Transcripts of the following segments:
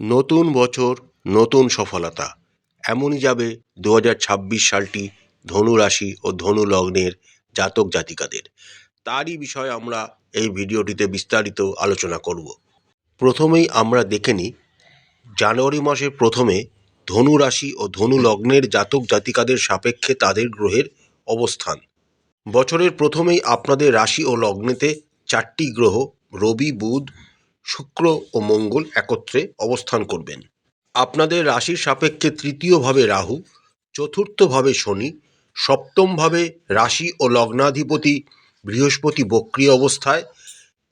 নতুন বছর, নতুন সফলতা। এমনই যাবে দু হাজার ছাব্বিশ সালটি ধনু রাশি ও ধনু লগ্নের জাতক জাতিকাদের। তারই বিষয়ে আমরা এই ভিডিওটিতে বিস্তারিত আলোচনা করব। প্রথমেই আমরা দেখে নিই, জানুয়ারি মাসের প্রথমে ধনু রাশি ও ধনু লগ্নের জাতক জাতিকাদের সাপেক্ষে তাদের গ্রহের অবস্থান। বছরের প্রথমেই আপনাদের রাশি ও লগ্নেতে চারটি গ্রহ, রবি, বুধ শুক্র ও মঙ্গল একত্রে অবস্থান করবেন। আপনাদের রাশির সাপেক্ষে তৃতীয়ভাবে রাহু, চতুর্থভাবে শনি, সপ্তমভাবে রাশি ও লগ্নাধিপতি বৃহস্পতি বক্রিয় অবস্থায়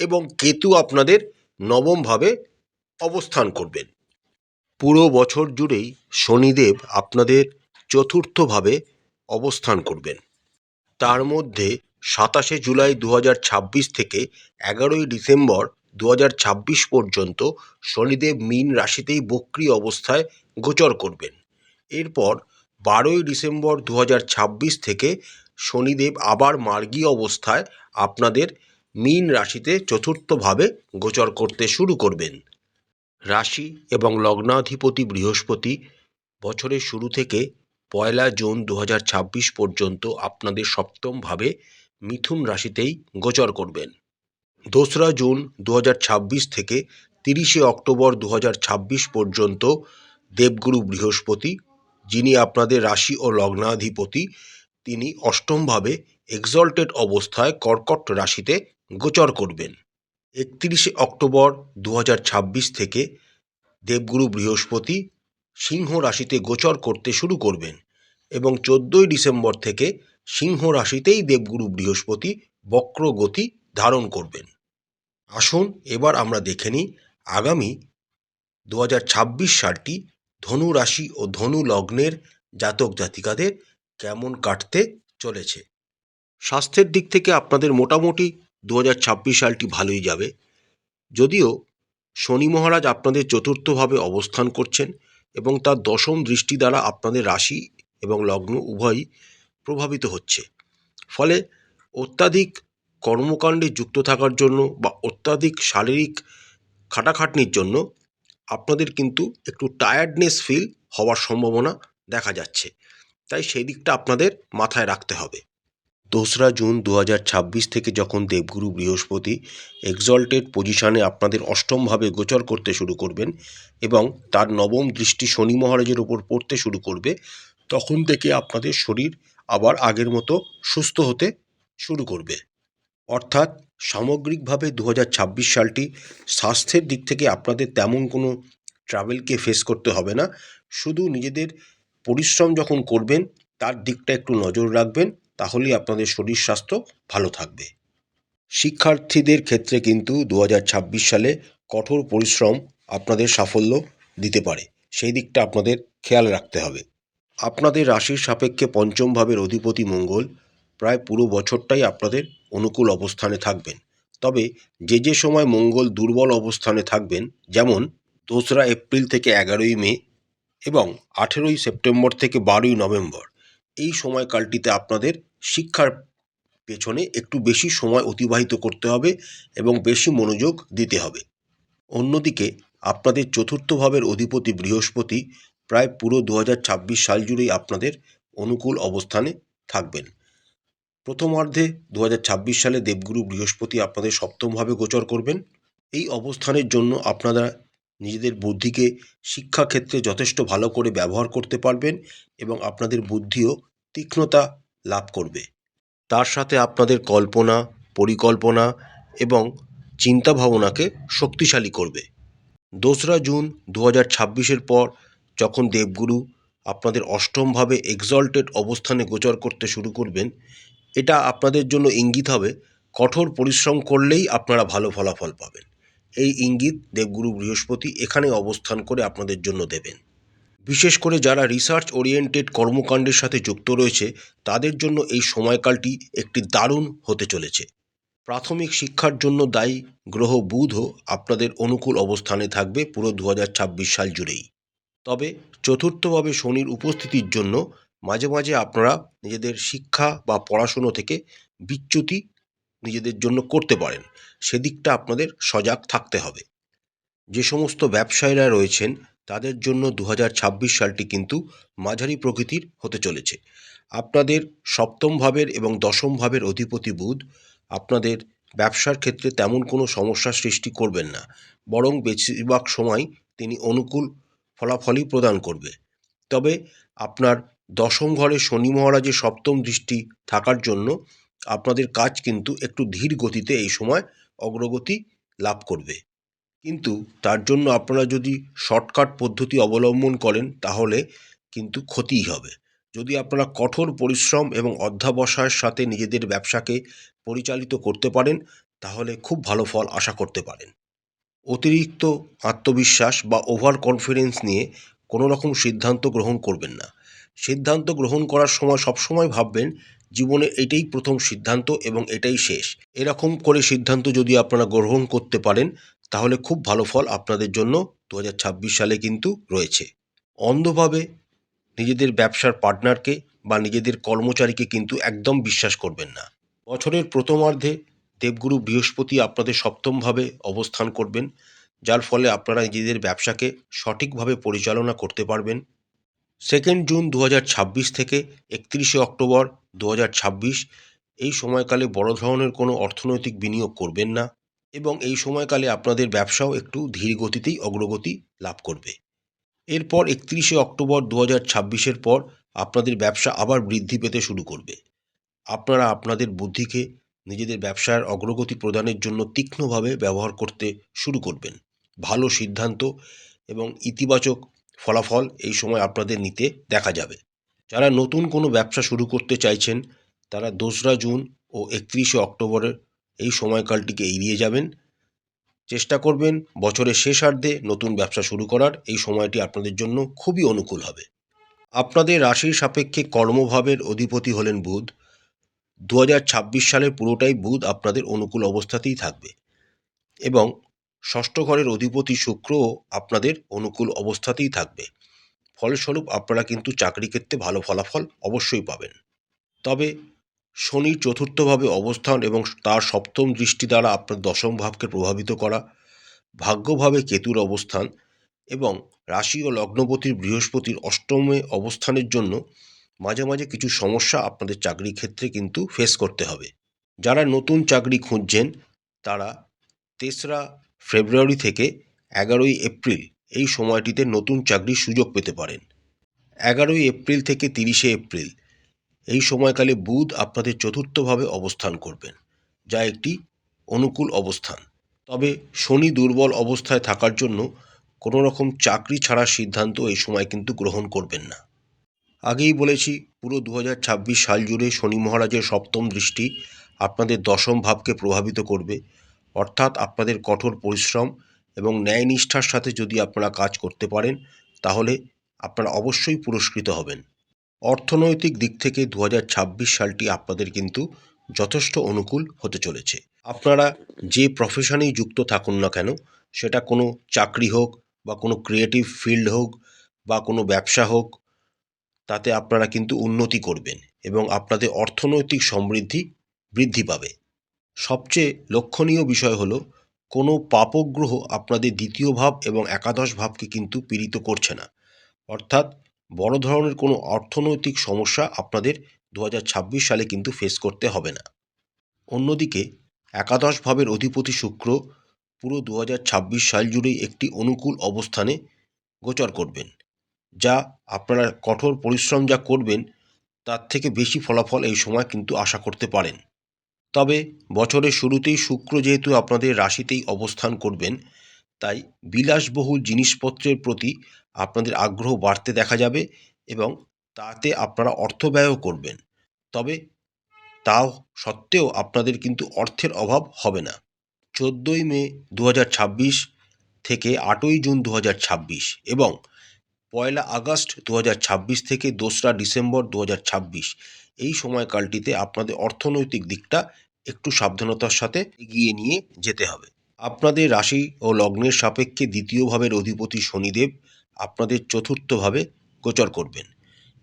এবং কেতু আপনাদের নবমভাবে অবস্থান করবেন। পুরো বছর জুড়েই শনিদেব আপনাদের চতুর্থভাবে অবস্থান করবেন। তার মধ্যে সাতাশে জুলাই দু হাজার ছাব্বিশ থেকে এগারোই ডিসেম্বর দু হাজার ছাব্বিশ পর্যন্ত শনিদেব মীন রাশিতেই বক্রি অবস্থায় গোচর করবেন। এরপর বারোই ডিসেম্বর দু হাজার ছাব্বিশ থেকে শনিদেব আবার মার্গী অবস্থায় আপনাদের মীন রাশিতে চতুর্থভাবে গোচর করতে শুরু করবেন। রাশি এবং লগ্নাধিপতি বৃহস্পতি, বছরের শুরু থেকে পয়লা জুন দু হাজার ছাব্বিশ পর্যন্ত আপনাদের সপ্তমভাবে মিথুন রাশিতেই গোচর করবেন। দোসরা জুন দু হাজার ছাব্বিশ থেকে তিরিশে অক্টোবর দু হাজার ছাব্বিশ পর্যন্ত দেবগুরু বৃহস্পতি, যিনি আপনাদের রাশি ও লগ্নাধিপতি, তিনি অষ্টমভাবে এক্সল্টেড অবস্থায় কর্কট রাশিতে গোচর করবেন। একত্রিশে অক্টোবর দু হাজার ছাব্বিশ থেকে দেবগুরু বৃহস্পতি সিংহ রাশিতে গোচর করতে শুরু করবেন এবং চোদ্দোই ডিসেম্বর থেকে সিংহ রাশিতেই দেবগুরু বৃহস্পতি বক্র গতি ধারণ করবেন। আসুন এবার আমরা দেখে নিই আগামী দু হাজার ছাব্বিশ সালটি ধনু রাশি ও ধনু লগ্নের জাতক জাতিকাদের কেমন কাটতে চলেছে? স্বাস্থ্যের দিক থেকে আপনাদের মোটামুটি দু হাজার ছাব্বিশ সালটি ভালোই যাবে। যদিও শনি মহারাজ আপনাদের চতুর্থভাবে অবস্থান করছেন এবং তার দশম দৃষ্টি দ্বারা আপনাদের রাশি এবং লগ্ন উভয়ই প্রভাবিত হচ্ছে। ফলে অত্যাধিক কর্মকাণ্ডে যুক্ত থাকার জন্য বা অত্যাধিক শারীরিক খাটাখাটনির জন্য আপনাদের কিন্তু একটু টায়ার্ডনেস ফিল হওয়ার সম্ভাবনা দেখা যাচ্ছে। তাই সেই দিকটা আপনাদের মাথায় রাখতে হবে। দোসরা জুন দু হাজার ছাব্বিশ থেকে যখন দেবগুরু বৃহস্পতি এক্সল্টেড পজিশনে আপনাদের অষ্টমভাবে গোচর করতে শুরু করবেন এবং তার নবম দৃষ্টি শনি মহারাজের ওপর পড়তে শুরু করবে, তখন থেকে আপনাদের শরীর আবার আগের মতো সুস্থ হতে শুরু করবে। অর্থাৎ সামগ্রিকভাবে দু হাজার ছাব্বিশ সালটি স্বাস্থ্যের দিক থেকে আপনাদের তেমন কোনো ট্রাভেলকে ফেস করতে হবে না। শুধু নিজেদের পরিশ্রম যখন করবেন, তার দিকটা একটু নজর রাখবেন, তাহলেই আপনাদের শরীর স্বাস্থ্য ভালো থাকবে। শিক্ষার্থীদের ক্ষেত্রে কিন্তু দু হাজার ছাব্বিশ সালে কঠোর পরিশ্রম আপনাদের সাফল্য দিতে পারে। সেই দিকটা আপনাদের খেয়াল রাখতে হবে। আপনাদের রাশির সাপেক্ষে পঞ্চম ভাবের অধিপতি মঙ্গল। প্রায় পুরো বছরটাই আপনাদের অনুকূল অবস্থানে থাকবেন। তবে যে যে সময় মঙ্গল দুর্বল অবস্থানে থাকবেন, যেমন দোসরা এপ্রিল থেকে এগারোই মে এবং আঠেরোই সেপ্টেম্বর থেকে বারোই নভেম্বর, এই সময়কালটিতে আপনাদের শিক্ষার পেছনে একটু বেশি সময় অতিবাহিত করতে হবে এবং বেশি মনোযোগ দিতে হবে। অন্যদিকে, আপনাদের চতুর্থ ভাবের অধিপতি বৃহস্পতি প্রায় পুরো দু হাজার ছাব্বিশ সাল জুড়েই আপনাদের অনুকূল অবস্থানে থাকবেন। প্রথমার্ধে দু হাজার ছাব্বিশ সালে দেবগুরু বৃহস্পতি আপনাদের সপ্তমভাবে গোচর করবেন। এই অবস্থানের জন্য আপনারা নিজেদের বুদ্ধিকে শিক্ষাক্ষেত্রে যথেষ্ট ভালো করে ব্যবহার করতে পারবেন এবং আপনাদের বুদ্ধিও তীক্ষ্ণতা লাভ করবে। তার সাথে আপনাদের কল্পনা, পরিকল্পনা এবং চিন্তা ভাবনাকে শক্তিশালী করবে। দোসরা জুন দু হাজার পর যখন দেবগুরু আপনাদের অষ্টমভাবে এক্সল্টেড অবস্থানে গোচর করতে শুরু করবেন এটা আপনাদের জন্য ইঙ্গিত হবে, কঠোর পরিশ্রম করলেই আপনারা ভালো ফলাফল পাবেন। এই ইঙ্গিত দেবগুরু বৃহস্পতি এখানে অবস্থান করে আপনাদের জন্য দেবেন। বিশেষ করে যারা রিসার্চ ওরিয়েন্টেড কর্মকাণ্ডের সাথে যুক্ত রয়েছে, তাদের জন্য এই সময়কালটি একটি দারুণ হতে চলেছে। প্রাথমিক শিক্ষার জন্য দায়ী গ্রহ বুধও আপনাদের অনুকূল অবস্থানে থাকবে পুরো দু হাজার ছাব্বিশ সাল জুড়েই। তবে চতুর্থভাবে শনির উপস্থিতির জন্য মাঝে মাঝে আপনারা নিজেদের শিক্ষা বা পড়াশুনো থেকে বিচ্যুতি নিজেদের জন্য করতে পারেন। সেদিকটা আপনাদের সজাগ থাকতে হবে। যে সমস্ত ব্যবসায়ীরা রয়েছেন, তাদের জন্য দু হাজার ছাব্বিশ সালটি কিন্তু মাঝারি প্রকৃতির হতে চলেছে। আপনাদের সপ্তম ভাবের এবং দশম ভাবের অধিপতি বুধ আপনাদের ব্যবসার ক্ষেত্রে তেমন কোনো সমস্যার সৃষ্টি করবেন না। বরং বেশিরভাগ সময় তিনি অনুকূল ফলাফলই প্রদান করবে। তবে আপনার দশম ঘরে শনি মহারাজের সপ্তম দৃষ্টি থাকার জন্য আপনাদের কাজ কিন্তু একটু ধীর গতিতে এই সময় অগ্রগতি লাভ করবে। কিন্তু তার জন্য আপনারা যদি শর্টকাট পদ্ধতি অবলম্বন করেন তাহলে কিন্তু ক্ষতিই হবে। যদি আপনারা কঠোর পরিশ্রম এবং অধ্যাবসায়ের সাথে নিজেদের ব্যবসাকে পরিচালিত করতে পারেন, তাহলে খুব ভালো ফল আশা করতে পারেন। অতিরিক্ত আত্মবিশ্বাস বা ওভার কনফিডেন্স নিয়ে কোনো রকম সিদ্ধান্ত গ্রহণ করবেন না। সিদ্ধান্ত গ্রহণ করার সময় সবসময় ভাববেন, জীবনে এটাই প্রথম সিদ্ধান্ত এবং এটাই শেষ। এরকম করে সিদ্ধান্ত যদি আপনারা গ্রহণ করতে পারেন, তাহলে খুব ভালো ফল আপনাদের জন্য দু হাজার ছাব্বিশ সালে কিন্তু রয়েছে। অন্ধভাবে নিজেদের ব্যবসার পার্টনারকে বা নিজেদের কর্মচারীকে কিন্তু একদম বিশ্বাস করবেন না। বছরের প্রথমার্ধে দেবগুরু বৃহস্পতি আপনাদের সপ্তমভাবে অবস্থান করবেন, যার ফলে আপনারা নিজেদের ব্যবসাকে সঠিকভাবে পরিচালনা করতে পারবেন। সেকেন্ড জুন দু হাজার ছাব্বিশ থেকে একত্রিশে অক্টোবর দু হাজার ছাব্বিশ। এই সময়কালে বড় ধরনের কোনো অর্থনৈতিক বিনিয়োগ করবেন না এবং এই সময়কালে আপনাদের ব্যবসাও একটু ধীর গতিতেই অগ্রগতি লাভ করবে। এরপর একত্রিশে অক্টোবর দু ছাব্বিশের পর আপনাদের ব্যবসা আবার বৃদ্ধি পেতে শুরু করবে। আপনারা আপনাদের বুদ্ধিকে, নিজেদের ব্যবসার অগ্রগতি প্রদানের জন্য তীক্ষ্ণভাবে ব্যবহার করতে শুরু করবেন। ভালো সিদ্ধান্ত এবং ইতিবাচক ফলাফল এই সময় আপনাদের নিতে দেখা যাবে। যারা নতুন কোনো ব্যবসা শুরু করতে চাইছেন, তারা দোসরা জুন ও একত্রিশে অক্টোবরের এই সময়কালটিকে এড়িয়ে যাবেন। চেষ্টা করবেন বছরের শেষার্ধে নতুন ব্যবসা শুরু করার। এই সময়টি আপনাদের জন্য খুবই অনুকূল হবে। আপনাদের রাশির সাপেক্ষে কর্মভাবের অধিপতি হলেন বুধ। দু সালের পুরোটাই বুধ আপনাদের অনুকূল অবস্থাতেই থাকবে এবং ষষ্ঠ ঘরের অধিপতি শুক্র আপনাদের অনুকূল অবস্থাতেই থাকবে। ফলস্বরূপ আপনারা কিন্তু চাকরি ক্ষেত্রে ভালো ফলাফল অবশ্যই পাবেন। তবে শনির চতুর্থভাবে অবস্থান এবং তার সপ্তম দৃষ্টি দ্বারা আপনার দশম ভাবকে প্রভাবিত করা, ভাগ্যভাবে কেতুর অবস্থান এবং রাশি ও লগ্নপতির বৃহস্পতির অষ্টমে অবস্থানের জন্য মাঝে মাঝে কিছু সমস্যা আপনাদের চাকরি ক্ষেত্রে কিন্তু ফেস করতে হবে। যারা নতুন চাকরি খুঁজছেন, তারা তেসরা ফেব্রুয়ারি থেকে এগারোই এপ্রিল এই সময়টিতে নতুন চাকরির সুযোগ পেতে পারেন। এগারোই এপ্রিল থেকে তিরিশে এপ্রিল এই সময়কালে বুধ আপনাদের চতুর্থভাবে অবস্থান করবেন, যা একটি অনুকূল অবস্থান। তবে শনি দুর্বল অবস্থায় থাকার জন্য কোনো রকম চাকরি ছাড়ার সিদ্ধান্ত এই সময় কিন্তু গ্রহণ করবেন না। আগেই বলেছি, পুরো দু হাজার ছাব্বিশ সাল জুড়ে শনি মহারাজের সপ্তম দৃষ্টি আপনাদের দশম ভাবকে প্রভাবিত করবে। অর্থাৎ আপনাদের কঠোর পরিশ্রম এবং ন্যায়নিষ্ঠার সাথে যদি আপনারা কাজ করতে পারেন, তাহলে আপনারা অবশ্যই পুরস্কৃত হবেন। অর্থনৈতিক দিক থেকে দু হাজার ছাব্বিশ সালটি আপনাদের কিন্তু যথেষ্ট অনুকূল হতে চলেছে। আপনারা যে প্রফেশনেই যুক্ত থাকুন না কেন, সেটা কোনো চাকরি হোক বা কোনো ক্রিয়েটিভ ফিল্ড হোক বা কোনো ব্যবসা হোক, তাতে আপনারা কিন্তু উন্নতি করবেন এবং আপনাদের অর্থনৈতিক সমৃদ্ধি বৃদ্ধি পাবে। সবচেয়ে লক্ষণীয় বিষয় হলো, কোনো পাপগ্রহ আপনাদের দ্বিতীয় ভাব এবং একাদশ ভাবকে কিন্তু পীড়িত করছে না। অর্থাৎ বড় ধরনের কোনো অর্থনৈতিক সমস্যা আপনাদের দু হাজার ছাব্বিশ সালে কিন্তু ফেস করতে হবে না। অন্যদিকে, একাদশ ভাবের অধিপতি শুক্র পুরো দু হাজার ছাব্বিশ সাল জুড়েই একটি অনুকূল অবস্থানে গোচর করবেন, যা আপনারা কঠোর পরিশ্রম যা করবেন, তার থেকে বেশি ফলাফল এই সময় কিন্তু আশা করতে পারেন। তবে বছরের শুরুতেই শুক্র যেহেতু আপনাদের রাশিতেই অবস্থান করবেন, তাই বিলাসবহুল জিনিসপত্রের প্রতি আপনাদের আগ্রহ বাড়তে দেখা যাবে এবং তাতে আপনারা অর্থ ব্যয়ও করবেন। তবে তাও সত্ত্বেও আপনাদের কিন্তু অর্থের অভাব হবে না। চোদ্দোই মে দু হাজার ছাব্বিশ থেকে আটই জুন দু হাজার ছাব্বিশ এবং পয়লা আগস্ট দু হাজার ছাব্বিশ থেকে দোসরা ডিসেম্বর দু হাজার ছাব্বিশ এই সময়কালটিতে আপনাদের অর্থনৈতিক দিকটা একটু সাবধানতার সাথে এগিয়ে নিয়ে যেতে হবে। আপনাদের রাশি ও লগ্নের সাপেক্ষে দ্বিতীয় ভাবের অধিপতি শনিদেব আপনাদের চতুর্থভাবে গোচর করবেন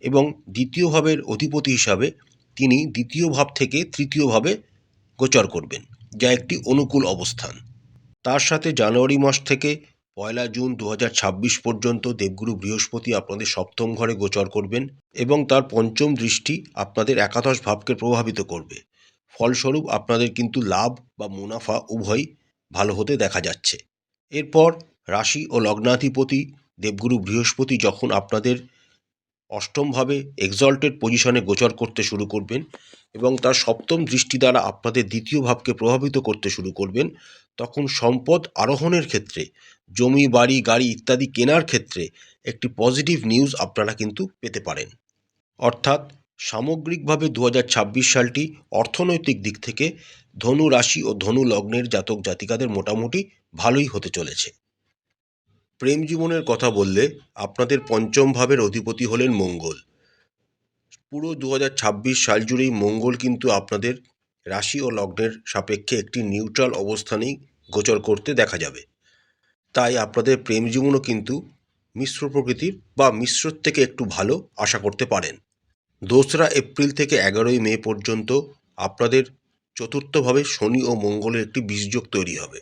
এবং দ্বিতীয় ভাবের অধিপতি হিসাবে তিনি দ্বিতীয় ভাব থেকে তৃতীয়ভাবে গোচর করবেন, যা একটি অনুকূল অবস্থান। তার সাথে জানুয়ারি মাস থেকে পয়লা জুন দু হাজার ছাব্বিশ পর্যন্ত দেবগুরু বৃহস্পতি আপনাদের সপ্তম ঘরে গোচর করবেন এবং তার পঞ্চম দৃষ্টি আপনাদের একাদশ ভাবকে প্রভাবিত করবে। ফলস্বরূপ আপনাদের কিন্তু লাভ বা মুনাফা উভয়ই ভালো হতে দেখা যাচ্ছে। এরপর রাশি ও লগ্নাধিপতি দেবগুরু বৃহস্পতি যখন আপনাদের অষ্টমভাবে এক্সল্টেড পজিশনে গোচর করতে শুরু করবেন এবং তার সপ্তম দৃষ্টি দ্বারা আপনাদের দ্বিতীয় ভাবকে প্রভাবিত করতে শুরু করবেন তখন সম্পদ আরোহণের ক্ষেত্রে, জমি, বাড়ি, গাড়ি ইত্যাদি কেনার ক্ষেত্রে একটি পজিটিভ নিউজ আপনারা কিন্তু পেতে পারেন। অর্থাৎ, সামগ্রিকভাবে দু হাজার ছাব্বিশ সালটি অর্থনৈতিক দিক থেকে ধনু রাশি ও ধনু লগ্নের জাতক জাতিকাদের মোটামুটি ভালোই হতে চলেছে। প্রেম জীবনের কথা বললে আপনাদের পঞ্চম ভাবের অধিপতি হলেন মঙ্গল। পুরো দু হাজার ছাব্বিশ সাল জুড়েই মঙ্গল কিন্তু আপনাদের রাশি ও লগ্নের সাপেক্ষে একটি নিউট্রাল অবস্থানেই গোচর করতে দেখা যাবে। তাই আপনাদের প্রেম জীবনও কিন্তু মিশ্র প্রকৃতির বা মিশ্রর থেকে একটু ভালো আশা করতে পারেন। দোসরা এপ্রিল থেকে এগারোই মে পর্যন্ত আপনাদের চতুর্থভাবে শনি ও মঙ্গলের একটি বীজযোগ তৈরি হবে।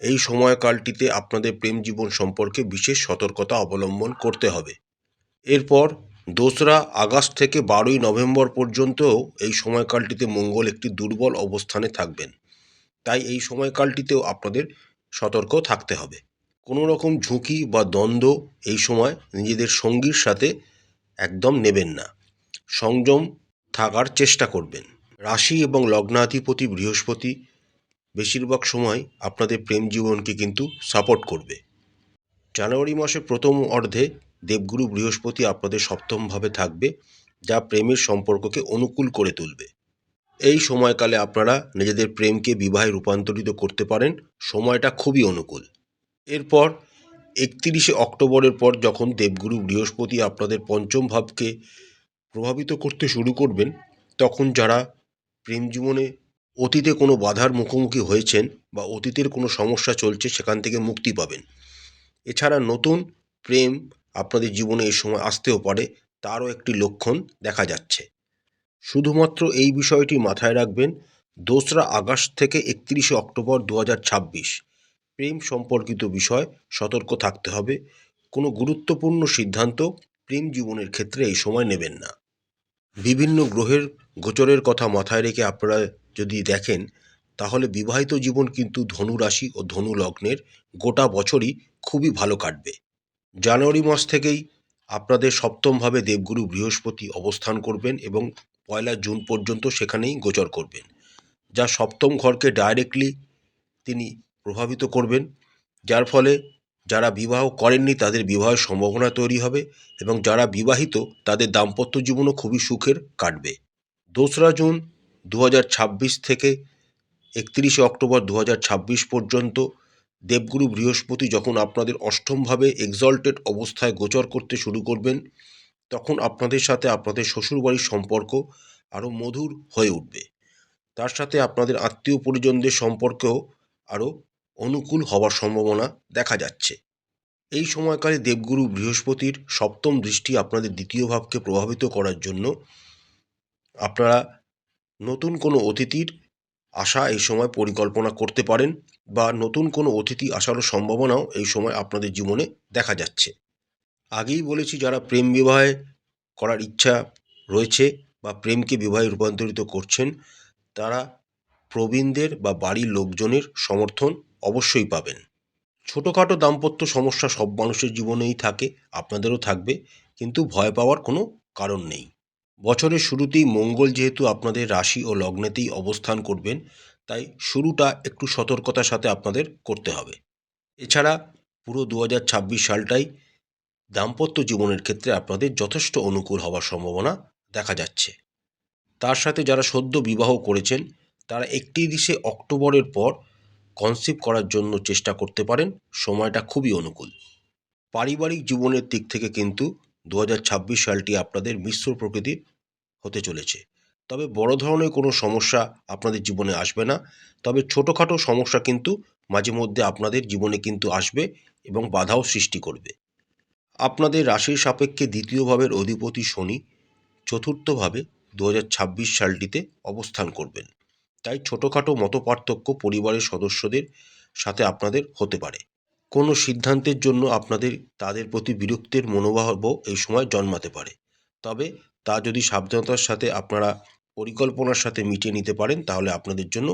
এই সময়কালটিতে আপনাদের প্রেম জীবন সম্পর্কে বিশেষ সতর্কতা অবলম্বন করতে হবে। এরপর দোসরা আগস্ট থেকে বারোই নভেম্বর পর্যন্তও এই সময়কালটিতে মঙ্গল একটি দুর্বল অবস্থানে থাকবেন। তাই এই সময়কালটিতেও আপনাদের সতর্ক থাকতে হবে। কোনো রকম ঝুঁকি বা দ্বন্দ্ব এই সময় নিজেদের সঙ্গীর সাথে একদম নেবেন না। সংযম থাকার চেষ্টা করবেন। রাশি এবং লগ্নাধিপতি বৃহস্পতি বেশিরভাগ সময় আপনাদের প্রেম জীবনকে কিন্তু সাপোর্ট করবে। জানুয়ারি মাসের প্রথম অর্ধে দেবগুরু বৃহস্পতি আপনাদের সপ্তমভাবে থাকবে, যা প্রেমের সম্পর্ককে অনুকূল করে তুলবে। এই সময়কালে আপনারা নিজেদের প্রেমকে বিবাহে রূপান্তরিত করতে পারেন। সময়টা খুবই অনুকূল। এরপর একত্রিশে অক্টোবরের পর যখন দেবগুরু বৃহস্পতি আপনাদের পঞ্চম ভাবকে প্রভাবিত করতে শুরু করবেন, তখন যারা প্রেম জীবনে অতীতে কোনো বাধার মুখোমুখি হয়েছেন বা অতীতের কোনো সমস্যা চলছে, সেখান থেকে মুক্তি পাবেন। এছাড়া নতুন প্রেম আপনাদের জীবনে এই সময় আসতেও পারে, তারও একটি লক্ষণ দেখা যাচ্ছে। শুধুমাত্র এই বিষয়টি মাথায় রাখবেন, দোসরা আগস্ট থেকে একত্রিশে অক্টোবর দু হাজার ছাব্বিশ। প্রেম সম্পর্কিত বিষয়, সতর্ক থাকতে হবে। কোনো গুরুত্বপূর্ণ সিদ্ধান্ত প্রেম জীবনের ক্ষেত্রে এই সময় নেবেন না। বিভিন্ন গ্রহের গোচরের কথা মাথায় রেখে আপনারা যদি দেখেন, তাহলে বিবাহিত জীবন কিন্তু ধনু রাশি ও ধনু লগ্নের গোটা বছরই খুবই ভালো কাটবে। জানুয়ারি মাস থেকেই আপনাদের সপ্তমভাবে দেবগুরু বৃহস্পতি অবস্থান করবেন এবং পয়লা জুন পর্যন্ত সেখানেই গোচর করবেন। যা সপ্তম ঘরকে ডাইরেক্টলি তিনি প্রভাবিত করবেন, যার ফলে যারা বিবাহ করেননি তাদের বিবাহের সম্ভাবনা তৈরি হবে এবং যারা বিবাহিত তাদের দাম্পত্য জীবনও খুবই সুখের কাটবে। দোসরা জুন দু হাজার ছাব্বিশ থেকে একত্রিশে অক্টোবর দু হাজার ছাব্বিশ পর্যন্ত দেবগুরু বৃহস্পতি যখন আপনাদের অষ্টমভাবে এক্সল্টেড অবস্থায় গোচর করতে শুরু করবেন তখন আপনাদের সাথে আপনাদের শ্বশুরবাড়ির সম্পর্ক আরও মধুর হয়ে উঠবে। তার সাথে আপনাদের আত্মীয় পরিজনদের সম্পর্কেও আরও অনুকূল হওয়ার সম্ভাবনা দেখা যাচ্ছে। এই সময়কালে দেবগুরু বৃহস্পতির সপ্তম দৃষ্টি আপনাদের দ্বিতীয় ভাবকে প্রভাবিত করার জন্য আপনারা নতুন কোনো অতিথির আশা এই সময় পরিকল্পনা করতে পারেন বা নতুন কোনো অতিথি আসারও সম্ভাবনাও এই সময় আপনাদের জীবনে দেখা যাচ্ছে। আগেই বলেছি যারা প্রেম বিবাহে করার ইচ্ছা রয়েছে বা প্রেমকে বিবাহে রূপান্তরিত করছেন, তারা প্রবীণদের বা বাড়ির লোকজনের সমর্থন অবশ্যই পাবেন। ছোটোখাটো দাম্পত্য সমস্যা সব মানুষের জীবনেই থাকে, আপনাদেরও থাকবে, কিন্তু ভয় পাওয়ার কোনো কারণ নেই। বছরের শুরুতেই মঙ্গল যেহেতু আপনাদের রাশি ও লগ্নেতেই অবস্থান করবেন, তাই শুরুটা একটু সতর্কতার সাথে আপনাদের করতে হবে। এছাড়া পুরো দু হাজার ছাব্বিশ সালটাই দাম্পত্য জীবনের ক্ষেত্রে আপনাদের যথেষ্ট অনুকূল হওয়ার সম্ভাবনা দেখা যাচ্ছে। তার সাথে যারা সদ্য বিবাহ করেছেন, তারা একত্রিশে অক্টোবরের পর কনসিভ করার জন্য চেষ্টা করতে পারেন, সময়টা খুবই অনুকূল। পারিবারিক জীবনের দিক থেকে কিন্তু দু হাজার ছাব্বিশ সালটি আপনাদের মিশ্র প্রকৃতির হতে চলেছে। তবে বড় ধরনের কোনো সমস্যা আপনাদের জীবনে আসবে না, তবে ছোটোখাটো সমস্যা কিন্তু মাঝে মধ্যে আপনাদের জীবনে কিন্তু আসবে এবং বাধাও সৃষ্টি করবে। আপনাদের রাশির সাপেক্ষে দ্বিতীয় ভাবের অধিপতি শনি চতুর্থভাবে দু ছাব্বিশ সালটিতে অবস্থান করবেন। তাই ছোটোখাটো মতপার্থক্য পরিবারের সদস্যদের সাথে আপনাদের হতে পারে। কোনো সিদ্ধান্তের জন্য আপনাদের তাদের প্রতি বিরক্তির মনোভাবও এই সময় জন্মাতে পারে। তবে তা যদি সাবধানতার সাথে আপনারা পরিকল্পনার সাথে মিটিয়ে নিতে পারেন, তাহলে আপনাদের জন্য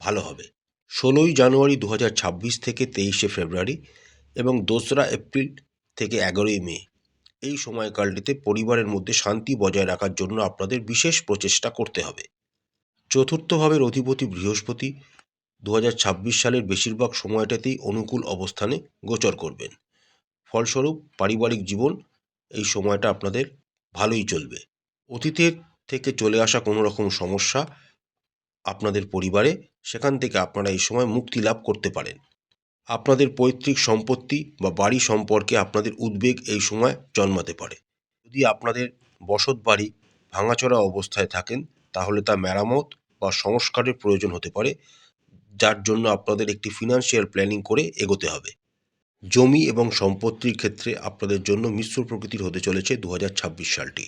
ভালো হবে। ষোলোই জানুয়ারি দু হাজার ছাব্বিশ থেকে তেইশে ফেব্রুয়ারি এবং দোসরা এপ্রিল থেকে এগারোই মে। এই সময়কালটিতে পরিবারের মধ্যে শান্তি বজায় রাখার জন্য আপনাদের বিশেষ প্রচেষ্টা করতে হবে। চতুর্থ ভাবের অধিপতি বৃহস্পতি দু হাজার ছাব্বিশ সালের বেশিরভাগ সময়টাতেই অনুকূল অবস্থানে গোচর করবেন। ফলস্বরূপ পারিবারিক জীবন এই সময়টা আপনাদের ভালোই চলবে। অতীতের থেকে চলে আসা কোনো রকম সমস্যা আপনাদের পরিবারে, সেখান থেকে আপনারা এই সময় মুক্তি লাভ করতে পারেন। আপনাদের পৈতৃক সম্পত্তি বা বাড়ি সম্পর্কে আপনাদের উদ্বেগ এই সময় জন্মাতে পারে। যদি আপনাদের বসত বাড়ি ভাঙাচোরা অবস্থায় থাকেন, তাহলে তা মেরামত বা সংস্কারের প্রয়োজন হতে পারে, যার জন্য আপনাদের একটি ফিনান্সিয়াল প্ল্যানিং করে এগোতে হবে। জমি এবং সম্পত্তির ক্ষেত্রে আপনাদের জন্য মিশ্র প্রকৃতির হতে চলেছে দু হাজার ছাব্বিশ সালটি।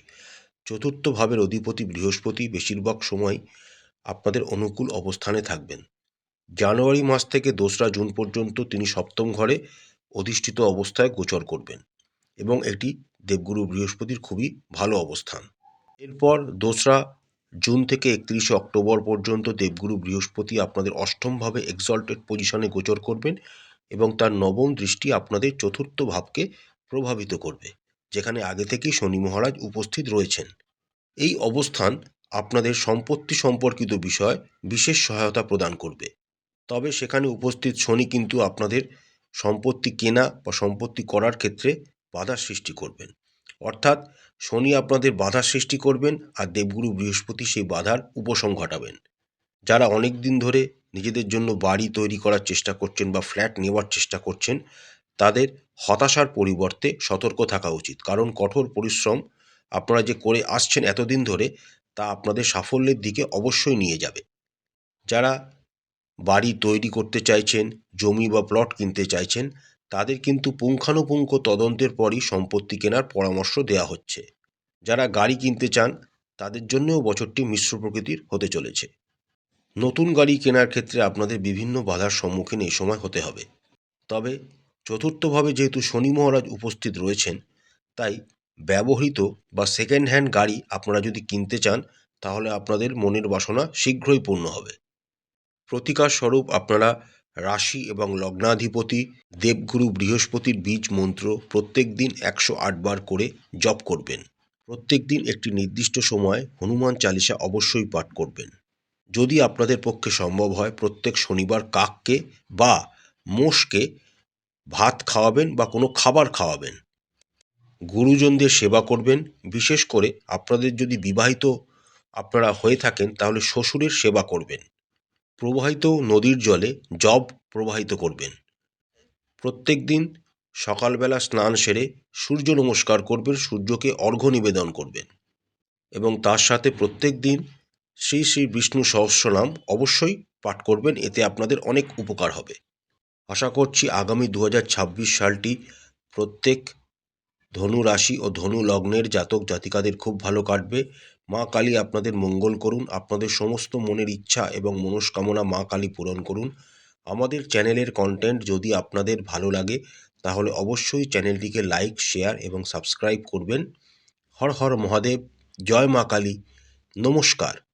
চতুর্থ ভাবের অধিপতি বৃহস্পতি বেশিরভাগ সময় আপনাদের অনুকূল অবস্থানে থাকবেন। জানুয়ারি মাস থেকে দোসরা জুন পর্যন্ত তিনি সপ্তম ঘরে অধিষ্ঠিত অবস্থায় গোচর করবেন এবং এটি দেবগুরু বৃহস্পতির খুবই ভালো অবস্থান। এরপর দোসরা জুন থেকে একত্রিশে অক্টোবর পর্যন্ত দেবগুরু বৃহস্পতি আপনাদের অষ্টমভাবে এক্সল্টেড পজিশনে গোচর করবেন এবং তার নবম দৃষ্টি আপনাদের চতুর্থ ভাবকে প্রভাবিত করবে, যেখানে আগে থেকেই শনি মহারাজ উপস্থিত রয়েছেন। এই অবস্থান আপনাদের সম্পত্তি সম্পর্কিত বিষয় বিশেষ সহায়তা প্রদান করবে। তবে সেখানে উপস্থিত শনি কিন্তু আপনাদের সম্পত্তি কেনা বা সম্পত্তি করার ক্ষেত্রে বাধার সৃষ্টি করবেন। অর্থাৎ শনি আপনাদের বাধার সৃষ্টি করবেন আর দেবগুরু বৃহস্পতি সেই বাধার উপশম ঘটাবেন। যারা অনেক দিন ধরে নিজেদের জন্য বাড়ি তৈরি করার চেষ্টা করছেন বা ফ্ল্যাট নেওয়ার চেষ্টা করছেন, তাদের হতাশার পরিবর্তে সতর্ক থাকা উচিত। কারণ কঠোর পরিশ্রম আপনারা যে করে আসছেন এতদিন ধরে, তা আপনাদের সাফল্যের দিকে অবশ্যই নিয়ে যাবে। যারা বাড়ি তৈরি করতে চাইছেন, জমি বা প্লট কিনতে চাইছেন, তাদের কিন্তু পুঙ্খানুপুঙ্খ তদন্তের পরই সম্পত্তি কেনার পরামর্শ দেওয়া হচ্ছে। যারা গাড়ি কিনতে চান, তাদের জন্যও বছরটি মিশ্র প্রকৃতির হতে চলেছে। নতুন গাড়ি কেনার ক্ষেত্রে আপনাদের বিভিন্ন বাধার সম্মুখীন এই সময় হতে হবে। তবে চতুর্থভাবে যেহেতু শনি মহারাজ উপস্থিত রয়েছেন, তাই ব্যবহৃত বা সেকেন্ড হ্যান্ড গাড়ি আপনারা যদি কিনতে চান, তাহলে আপনাদের মনের বাসনা শীঘ্রই পূর্ণ হবে। প্রতিকার স্বরূপ আপনারা রাশি এবং লগ্নাধিপতি, দেবগুরু বৃহস্পতির বীজ মন্ত্র প্রত্যেক দিন একশো আটবার করে জপ করবেন। প্রত্যেক দিন একটি নির্দিষ্ট সময় হনুমান চালিসা অবশ্যই পাঠ করবেন। যদি আপনাদের পক্ষে সম্ভব হয় প্রত্যেক শনিবার কাককে বা মোষকে ভাত খাওয়াবেন বা কোনো খাবার খাওয়াবেন। গুরুজনদের সেবা করবেন। বিশেষ করে আপনাদের যদি বিবাহিত আপনারা হয়ে থাকেন তাহলে শ্বশুরের সেবা করবেন। প্রবাহিত নদীর জলে জব প্রবাহিত করবেন। প্রত্যেক দিন সকালবেলা স্নান সেরে সূর্য নমস্কার করবেন, সূর্যকে অর্ঘ্য নিবেদন করবেন এবং তার সাথে প্রত্যেক দিন শ্রী শ্রী বিষ্ণু সহস্রনাম অবশ্যই পাঠ করবেন, এতে আপনাদের অনেক উপকার হবে। আশা করছি আগামী দু হাজার ছাব্বিশ সালটি প্রত্যেক ধনু রাশি ও ধনু লগ্নের জাতক জাতিকাদের খুব ভালো কাটবে। মা কালী আপনাদের মঙ্গল করুন, আপনাদের সমস্ত মনের ইচ্ছা এবং মনস্কামনা মা কালী পূরণ করুন। আমাদের চ্যানেলের কন্টেন্ট যদি আপনাদের ভালো লাগে, তাহলে অবশ্যই চ্যানেলটিকে লাইক শেয়ার এবং সাবস্ক্রাইব করবেন। হর হর মহাদেব, জয় মা কালী। নমস্কার।